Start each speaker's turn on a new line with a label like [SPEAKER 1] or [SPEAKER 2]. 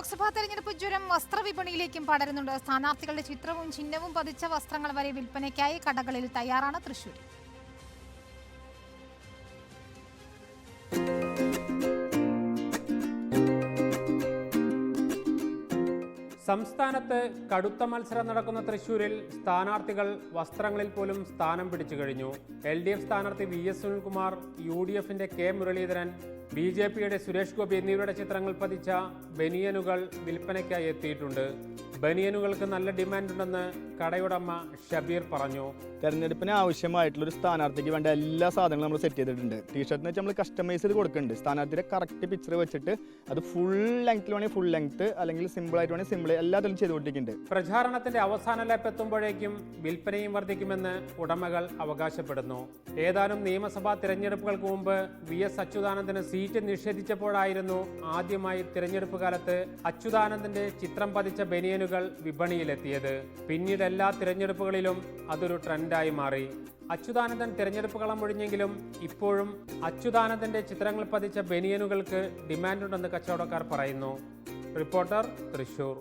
[SPEAKER 1] ലോക്സഭാ തെരഞ്ഞെടുപ്പ് ജ്വരം വസ്ത്രവിപണിയിലേക്കും പടരുന്നുണ്ട്. സ്ഥാനാർത്ഥികളുടെ ചിത്രവും ചിഹ്നവും പതിച്ച വസ്ത്രങ്ങൾ വരെ വിൽപ്പനയ്ക്കായി കടകളിൽ തയ്യാറാണ് തൃശൂർ
[SPEAKER 2] സംസ്ഥാനത്ത് കടുത്ത മത്സരം നടക്കുന്ന തൃശൂരിൽ സ്ഥാനാർത്ഥികൾ വസ്ത്രങ്ങളിൽ പോലും സ്ഥാനം പിടിച്ചു കഴിഞ്ഞു. എൽ ഡി എഫ് സ്ഥാനാർത്ഥി V S Sunilkumar U D എഫിന്റെ കെ മുരളീധരൻ ബി ജെ പിയുടെ സുരേഷ് ഗോപി എന്നിവരുടെ ചിത്രങ്ങൾ പതിച്ച ബനിയനുകൾ വിൽപ്പനയ്ക്കായി എത്തിയിട്ടുണ്ട്. ബനിയനുകൾക്ക് നല്ല ഡിമാൻഡ് ഉണ്ടെന്ന് കടയുടമ ഷബീർ പറഞ്ഞു.
[SPEAKER 3] തെരഞ്ഞെടുപ്പിന് ആവശ്യമായിട്ടുള്ള ഒരു സ്ഥാനാർത്ഥിക്ക് വേണ്ട എല്ലാ സാധനങ്ങളും നമ്മൾ സെറ്റ് ചെയ്തിട്ടുണ്ട്. ടീഷർട്ടിന് വെച്ച് നമ്മൾ കസ്റ്റമൈസ് ചെയ്ത് കൊടുക്കുന്നുണ്ട്. സ്ഥാനാർത്ഥിയുടെ കറക്റ്റ് പിക്ചർ വെച്ചിട്ട് അത് ഫുൾ ലെങ്ത്തിൽ വേണമെങ്കിൽ ഫുൾ ലെങ്ത് അല്ലെങ്കിൽ സിമ്പിൾ ആയിട്ട് വേണമെങ്കിൽ സിമ്പിൾ എല്ലാത്തിലും ചെയ്ത് കൊടുത്തിട്ടുണ്ട്.
[SPEAKER 2] പ്രചാരണത്തിന്റെ അവസാന ലാപ്പ് എത്തുമ്പോഴേക്കും വിൽപ്പനയും വർദ്ധിക്കുമെന്ന് ഉടമകൾ അവകാശപ്പെടുന്നു. ഏതാനും നിയമസഭാ തിരഞ്ഞെടുപ്പുകൾക്ക് മുമ്പ് വി എസ് അച്യുതാനന്ദന് സീറ്റ് നിഷേധിച്ചപ്പോഴായിരുന്നു ആദ്യമായി തിരഞ്ഞെടുപ്പ് കാലത്ത് അച്യുതാനന്ദന്റെ ചിത്രം പതിച്ച ബനിയനുകൾ വിപണിയിലെത്തിയത്. പിന്നീട് എല്ലാ തിരഞ്ഞെടുപ്പുകളിലും അതൊരു ട്രെൻഡായി മാറി. അച്യുതാനന്ദൻ തിരഞ്ഞെടുപ്പ് കളം ഒഴിഞ്ഞെങ്കിലും ഇപ്പോഴും അച്യുതാനന്ദന്റെ ചിത്രങ്ങൾ പതിച്ച ബനിയനുകൾക്ക് ഡിമാൻഡുണ്ടെന്ന് കച്ചവടക്കാർ പറയുന്നു. റിപ്പോർട്ടർ തൃശൂർ.